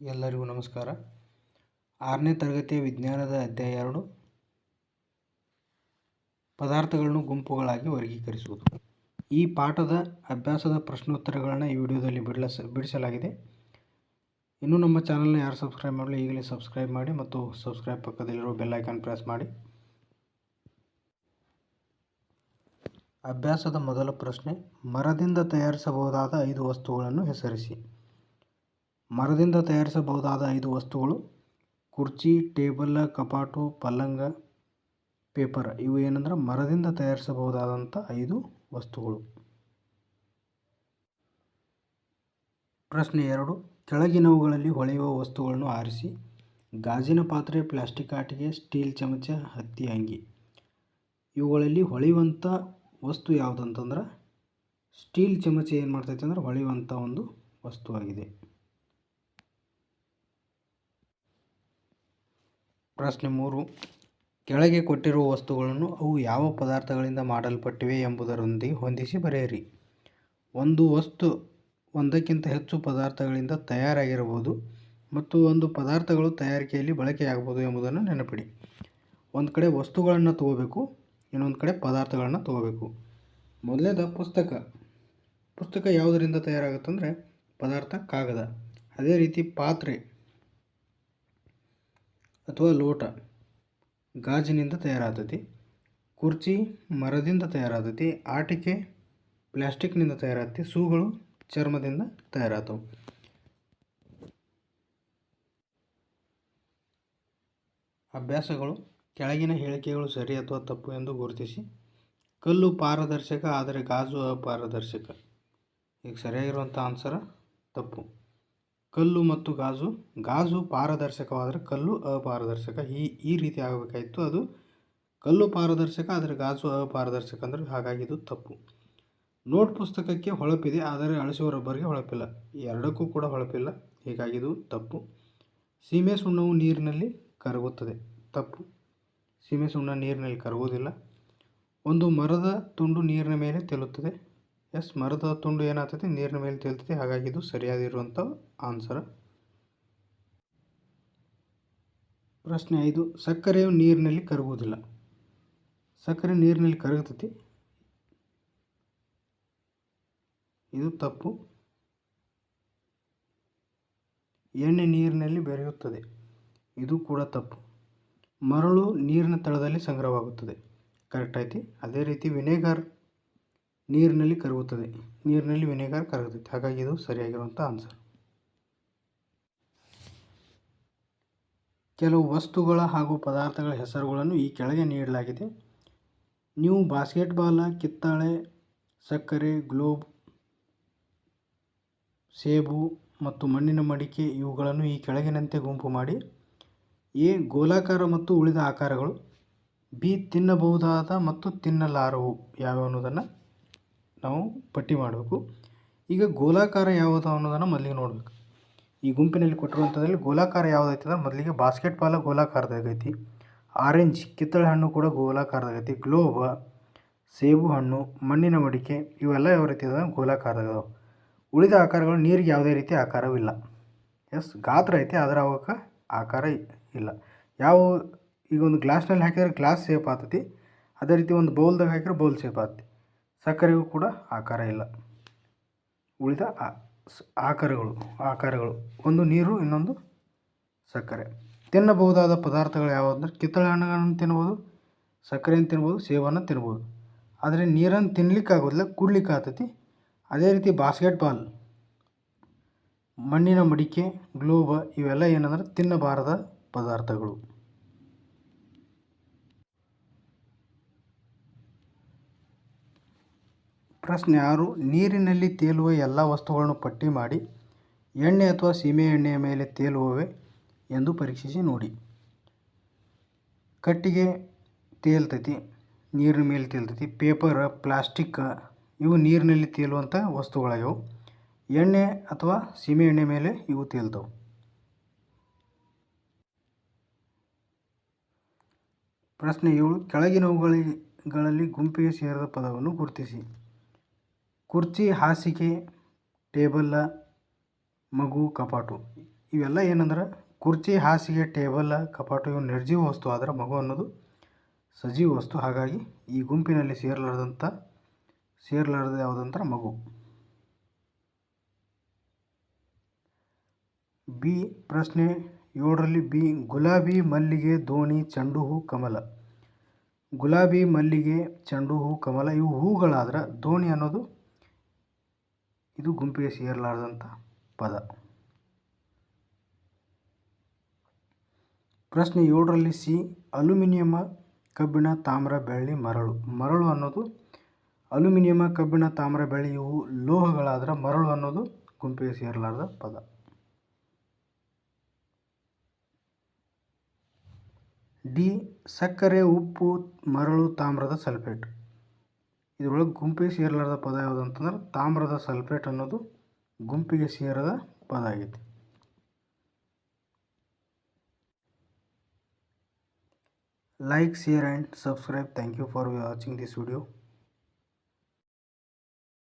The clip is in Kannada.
ಎಲ್ಲರಿಗೂ ನಮಸ್ಕಾರ. ಆರನೇ ತರಗತಿಯ ವಿಜ್ಞಾನದ ಅಧ್ಯಾಯ ಎರಡು. ಪದಾರ್ಥಗಳನ್ನು ಗುಂಪುಗಳಾಗಿ ವರ್ಗೀಕರಿಸುವುದು. ಈ ಪಾಠದ ಅಭ್ಯಾಸದ ಪ್ರಶ್ನೋತ್ತರಗಳನ್ನು ಈ ವಿಡಿಯೋದಲ್ಲಿ ಬಿಡಲಸ ಬಿಡಿಸಲಾಗಿದೆ. ಇನ್ನೂ ನಮ್ಮ ಚಾನಲ್ನ ಯಾರು ಸಬ್ಸ್ಕ್ರೈಬ್ ಮಾಡಲಿ, ಈಗಲೇ ಸಬ್ಸ್ಕ್ರೈಬ್ ಮಾಡಿ ಮತ್ತು ಸಬ್ಸ್ಕ್ರೈಬ್ ಪಕ್ಕದಲ್ಲಿರುವ ಬೆಲ್ ಐಕಾನ್ ಪ್ರೆಸ್ ಮಾಡಿ. ಅಭ್ಯಾಸದ ಮೊದಲ ಪ್ರಶ್ನೆ, ಮರದಿಂದ ತಯಾರಿಸಬಹುದಾದ ಐದು ವಸ್ತುಗಳನ್ನು ಹೆಸರಿಸಿ. ಮರದಿಂದ ತಯಾರಿಸಬಹುದಾದ ಐದು ವಸ್ತುಗಳು, ಕುರ್ಚಿ, ಟೇಬಲ್, ಕಪಾಟು, ಪಲ್ಲಂಗ, ಪೇಪರ್. ಇವು ಏನಂದ್ರೆ ಮರದಿಂದ ತಯಾರಿಸಬಹುದಾದಂಥ ಐದು ವಸ್ತುಗಳು. ಪ್ರಶ್ನೆ ಎರಡು. ಕೆಳಗಿನವುಗಳಲ್ಲಿ ಹೊಳೆಯುವ ವಸ್ತುಗಳನ್ನು ಆರಿಸಿ. ಗಾಜಿನ ಪಾತ್ರೆ, ಪ್ಲಾಸ್ಟಿಕ್ ಆಟಿಗೆ ಸ್ಟೀಲ್ ಚಮಚ, ಹತ್ತಿ, ಅಂಗಿ. ಇವುಗಳಲ್ಲಿ ಹೊಳೆಯುವಂಥ ವಸ್ತು ಯಾವುದಂತಂದ್ರೆ, ಸ್ಟೀಲ್ ಚಮಚ ಏನು ಮಾಡ್ತೈತೆ ಅಂದ್ರೆ ಹೊಳೆಯುವಂಥ ಒಂದು ವಸ್ತುವಾಗಿದೆ. ಪ್ರಶ್ನೆ ಮೂರು. ಕೆಳಗೆ ಕೊಟ್ಟಿರುವ ವಸ್ತುಗಳನ್ನು ಅವು ಯಾವ ಪದಾರ್ಥಗಳಿಂದ ಮಾಡಲ್ಪಟ್ಟಿವೆ ಎಂಬುದರೊಂದಿಗೆ ಹೊಂದಿಸಿ ಬರೆಯಿರಿ. ಒಂದು ವಸ್ತು ಒಂದಕ್ಕಿಂತ ಹೆಚ್ಚು ಪದಾರ್ಥಗಳಿಂದ ತಯಾರಾಗಿರಬಹುದು ಮತ್ತು ಒಂದು ಪದಾರ್ಥಗಳು ತಯಾರಿಕೆಯಲ್ಲಿ ಬಳಕೆಯಾಗಬಹುದು ಎಂಬುದನ್ನು ನೆನಪಿಡಿ. ಒಂದು ಕಡೆ ವಸ್ತುಗಳನ್ನು ತಗೋಬೇಕು, ಇನ್ನೊಂದು ಕಡೆ ಪದಾರ್ಥಗಳನ್ನು ತಗೋಬೇಕು. ಮೊದಲೇದ ಪುಸ್ತಕ. ಪುಸ್ತಕ ಯಾವುದರಿಂದ ತಯಾರಾಗುತ್ತಂದರೆ ಪದಾರ್ಥ ಕಾಗದ. ಅದೇ ರೀತಿ ಪಾತ್ರೆ. ಅಥವಾ ಲೋಟ, ಗಾಜಿನಿಂದ ತಯಾರಾದತಿ ಕುರ್ಚಿ ಮರದಿಂದ ತಯಾರಾದತಿ ಆಟಿಕೆ ಪ್ಲ್ಯಾಸ್ಟಿಕ್ನಿಂದ ತಯಾರಾದತಿ ಸೂಗಳು ಚರ್ಮದಿಂದ ತಯಾರಾಗ್ತವೆ ಅಭ್ಯಾಸಗಳು, ಕೆಳಗಿನ ಹೇಳಿಕೆಗಳು ಸರಿ ಅಥವಾ ತಪ್ಪು ಎಂದು ಗುರುತಿಸಿ. ಕಲ್ಲು ಪಾರದರ್ಶಕ, ಆದರೆ ಗಾಜು ಅಪಾರದರ್ಶಕ. ಈಗ ಸರಿಯಾಗಿರುವಂಥ ಆನ್ಸರ ತಪ್ಪು. ಕಲ್ಲು ಮತ್ತು ಗಾಜು. ಗಾಜು ಪಾರದರ್ಶಕವಾದರೆ ಕಲ್ಲು ಅಪಾರದರ್ಶಕ. ಈ ಈ ರೀತಿ ಆಗಬೇಕಾಯಿತು. ಅದು ಕಲ್ಲು ಪಾರದರ್ಶಕ, ಆದರೆ ಗಾಜು ಅಪಾರದರ್ಶಕ ಅಂದರೆ ಹಾಗಾಗಿ ಇದು ತಪ್ಪು. ನೋಟ್ ಪುಸ್ತಕಕ್ಕೆ ಹೊಳಪಿದೆ, ಆದರೆ ಅಳಿಸುವ ರಬ್ಬರ್ಗೆ ಹೊಳಪಿಲ್ಲ. ಎರಡಕ್ಕೂ ಕೂಡ ಹೊಳಪಿಲ್ಲ. ಹೀಗಾಗಿ ಇದು ತಪ್ಪು. ಸೀಮೆ ಸುಣ್ಣವು ನೀರಿನಲ್ಲಿ ಕರಗುತ್ತದೆ. ತಪ್ಪು. ಸೀಮೆ ಸುಣ್ಣ ನೀರಿನಲ್ಲಿ ಕರಗುವುದಿಲ್ಲ. ಒಂದು ಮರದ ತುಂಡು ನೀರಿನ ಮೇಲೆ ತೇಲುತ್ತದೆ. ಎಸ್, ಮರದ ತುಂಡು ಏನಾಗ್ತೈತಿ? ನೀರಿನ ಮೇಲೆ ತೇಲ್ತೈತಿ, ಹಾಗಾಗಿ ಇದು ಸರಿಯಾಗಿರುವಂಥ ಆನ್ಸರ್ ಪ್ರಶ್ನೆ ಐದು, ಸಕ್ಕರೆಯು ನೀರಿನಲ್ಲಿ ಕರಗುವುದಿಲ್ಲ. ಸಕ್ಕರೆ ನೀರಿನಲ್ಲಿ ಕರಗುತ್ತದೆ ಇದು ತಪ್ಪು. ಎಣ್ಣೆ ನೀರಿನಲ್ಲಿ ಬೆರೆಯುತ್ತದೆ. ಇದು ಕೂಡ ತಪ್ಪು. ಮರಳು ನೀರಿನ ತಳದಲ್ಲಿ ಸಂಗ್ರಹವಾಗುತ್ತದೆ. ಕರೆಕ್ಟ್ ಐತಿ. ಅದೇ ರೀತಿ ವಿನೆಗರ್ ನೀರಿನಲ್ಲಿ ಕರಗುತ್ತದೆ. ನೀರಿನಲ್ಲಿ ವಿನೆಗರ್ ಕರಗುತ್ತದೆ. ಹಾಗಾಗಿ ಇದು ಸರಿಯಾಗಿರುವಂಥ ಆನ್ಸರ್. ಕೆಲವು ವಸ್ತುಗಳ ಹಾಗೂ ಪದಾರ್ಥಗಳ ಹೆಸರುಗಳನ್ನು ಈ ಕೆಳಗೆ ನೀಡಲಾಗಿದೆ. ನೀವು ಬಾಸ್ಕೆಟ್ಬಾಲ್, ಕಿತ್ತಾಳೆ, ಸಕ್ಕರೆ, ಗ್ಲೋಬ್, ಸೇಬು ಮತ್ತು ಮಣ್ಣಿನ ಮಡಿಕೆ ಇವುಗಳನ್ನು ಈ ಕೆಳಗಿನಂತೆ ಗುಂಪು ಮಾಡಿ. ಎ. ಗೋಲಾಕಾರ ಮತ್ತು ಉಳಿದ ಆಕಾರಗಳು. ಬಿ. ತಿನ್ನಬಹುದಾದ ಮತ್ತು ತಿನ್ನಲಾರವು. ಯಾವ್ಯಾವ ಅನ್ನೋದನ್ನು ನಾವು ಪಟ್ಟಿ ಮಾಡಬೇಕು. ಈಗ ಗೋಲಾಕಾರ ಯಾವುದು ಅನ್ನೋದನ್ನು ಮೊದಲಿಗೆ ನೋಡಬೇಕು. ಈ ಗುಂಪಿನಲ್ಲಿ ಕೊಟ್ಟಿರುವಂಥದ್ರಲ್ಲಿ ಗೋಲಾಕಾರ ಯಾವುದೈತೆ ಅಂದ್ರೆ ಮೊದಲಿಗೆ ಬಾಸ್ಕೆಟ್ ಬಾಲ ಗೋಲಾಕಾರದಾಗೈತಿ ಆರೆಂಜ್ ಕಿತ್ತಳೆ ಹಣ್ಣು ಕೂಡ ಗೋಲಾಕಾರದಾಗೈತಿ ಗ್ಲೋಬ ಸೇಬು ಹಣ್ಣು, ಮಣ್ಣಿನ ಮಡಿಕೆ ಇವೆಲ್ಲ ಯಾವ ರೀತಿ ಅದಾವೆ ಗೋಲಾಕಾರದಾಗವೆ ಉಳಿದ ಆಕಾರಗಳು ನೀರಿಗೆ ಯಾವುದೇ ರೀತಿ ಆಕಾರವಿಲ್ಲ ಎಸ್ ಗಾತ್ರ ಐತೆ, ಅದರ ಅವಕ್ಕೆ ಆಕಾರ ಇಲ್ಲ. ಯಾವ, ಈಗ ಒಂದು ಗ್ಲಾಸ್ನಲ್ಲಿ ಹಾಕಿದ್ರೆ ಗ್ಲಾಸ್ ಸೇಫ್ ಆತತಿ ಅದೇ ರೀತಿ ಒಂದು ಬೌಲ್ದಾಗ ಹಾಕಿದ್ರೆ ಬೌಲ್ ಸೇಫ್ ಆಗ್ತೈತಿ. ಸಕ್ಕರೆಗೂ ಕೂಡ ಆಕಾರ ಇಲ್ಲ. ಉಳಿದ ಆಕಾರಗಳು ಆಕಾರಗಳು. ಒಂದು ನೀರು, ಇನ್ನೊಂದು ಸಕ್ಕರೆ. ತಿನ್ನಬಹುದಾದ ಪದಾರ್ಥಗಳು ಯಾವುದು ಅಂದರೆ ಕಿತ್ತಳೆ ಹಣ್ಣುಗಳನ್ನು ತಿನ್ಬೋದು ಸಕ್ಕರೆಯನ್ನು ತಿನ್ಬೋದು ಸೇಬನ್ನು ತಿನ್ಬೋದು ಆದರೆ ನೀರನ್ನು ತಿನ್ಲಿಕ್ಕೆ ಆಗೋದಿಲ್ಲ ಕುಡ್ಲಿಕ್ಕೆ ಅದೇ ರೀತಿ ಬಾಸ್ಕೆಟ್ ಬಾಲ್ ಮಣ್ಣಿನ ಮಡಿಕೆ, ಗ್ಲೋಬ ಇವೆಲ್ಲ ಏನಂದ್ರೆ ತಿನ್ನಬಾರದ ಪದಾರ್ಥಗಳು. ಪ್ರಶ್ನೆ ಆರು, ನೀರಿನಲ್ಲಿ ತೇಲುವ ಎಲ್ಲ ವಸ್ತುಗಳನ್ನು ಪಟ್ಟಿ ಮಾಡಿ ಎಣ್ಣೆ ಅಥವಾ ಸೀಮೆ ಎಣ್ಣೆಯ ಮೇಲೆ ತೇಲುವವೆ ಎಂದು ಪರೀಕ್ಷಿಸಿ ನೋಡಿ. ಕಟ್ಟಿಗೆ ತೇಲ್ತೈತಿ, ನೀರಿನ ಮೇಲೆ ತೇಲ್ತೈತಿ, ಪೇಪರ್, ಪ್ಲಾಸ್ಟಿಕ್, ಇವು ನೀರಿನಲ್ಲಿ ತೇಲುವಂಥ ವಸ್ತುಗಳಾಗ್ಯವು. ಎಣ್ಣೆ ಅಥವಾ ಸೀಮೆ ಎಣ್ಣೆ ಮೇಲೆ ಇವು ತೇಲ್ತವೆ. ಪ್ರಶ್ನೆ ಏಳು ಕೆಳಗಿನವುಗಳಲ್ಲಿ ಗುಂಪಿಗೆ ಸೇರಿದ ಪದವನ್ನು ಗುರುತಿಸಿ. ಕುರ್ಚಿ, ಹಾಸಿಗೆ ಟೇಬಲ್ಲ ಮಗು, ಕಪಾಟು. ಇವೆಲ್ಲ ಏನಂದ್ರೆ ಕುರ್ಚಿ, ಹಾಸಿಗೆ, ಟೇಬಲ್, ಕಪಾಟು ಇವು ನಿರ್ಜೀವ ವಸ್ತು. ಆದರೆ ಮಗು ಅನ್ನೋದು ಸಜೀವ ವಸ್ತು. ಹಾಗಾಗಿ ಈ ಗುಂಪಿನಲ್ಲಿ ಸೇರಲಾರ್ದಂಥ, ಸೇರಲಾರದೆ ಯಾವುದಂದ್ರೆ ಮಗು. ಬಿ ಪ್ರಶ್ನೆ ಏಳರಲ್ಲಿ ಬಿ ಗುಲಾಬಿ, ಮಲ್ಲಿಗೆ, ದೋಣಿ, ಚೆಂಡು ಹೂ, ಕಮಲ. ಗುಲಾಬಿ, ಮಲ್ಲಿಗೆ, ಚೆಂಡು ಹೂ, ಕಮಲ ಇವು ಹೂಗಳಾದ್ರೆ ದೋಣಿ ಅನ್ನೋದು ಇದು ಗುಂಪಿಗೆ ಸೇರಲಾರದಂಥ ಪದ. ಪ್ರಶ್ನೆ ಏಳರಲ್ಲಿ ಸಿ ಅಲ್ಯೂಮಿನಿಯಮ ಕಬ್ಬಿಣ, ತಾಮ್ರ, ಬೆಳ್ಳಿ, ಮರಳು. ಮರಳು ಅನ್ನೋದು ಅಲ್ಯೂಮಿನಿಯಮ ಕಬ್ಬಿಣ, ತಾಮ್ರ, ಬೆಳ್ಳಿ ಇವು ಲೋಹಗಳಾದ್ರೆ ಮರಳು ಅನ್ನೋದು ಗುಂಪಿಗೆ ಸೇರಲಾರದ ಪದ. ಡಿ, ಸಕ್ಕರೆ, ಉಪ್ಪು, ಮರಳು, ತಾಮ್ರದ ಸಲ್ಫೇಟ್. ಇದರೊಳಗೆ ಗುಂಪಿಗೆ ಸೇರಲಾರದ ಪದ ಯಾವುದು ಅಂತಂದ್ರೆ ತಾಮ್ರದ ಸಲ್ಫೇಟ್ ಅನ್ನೋದು ಗುಂಪಿಗೆ ಸೇರದ ಪದ ಆಗೈತಿ. Like share and subscribe thank you for watching this video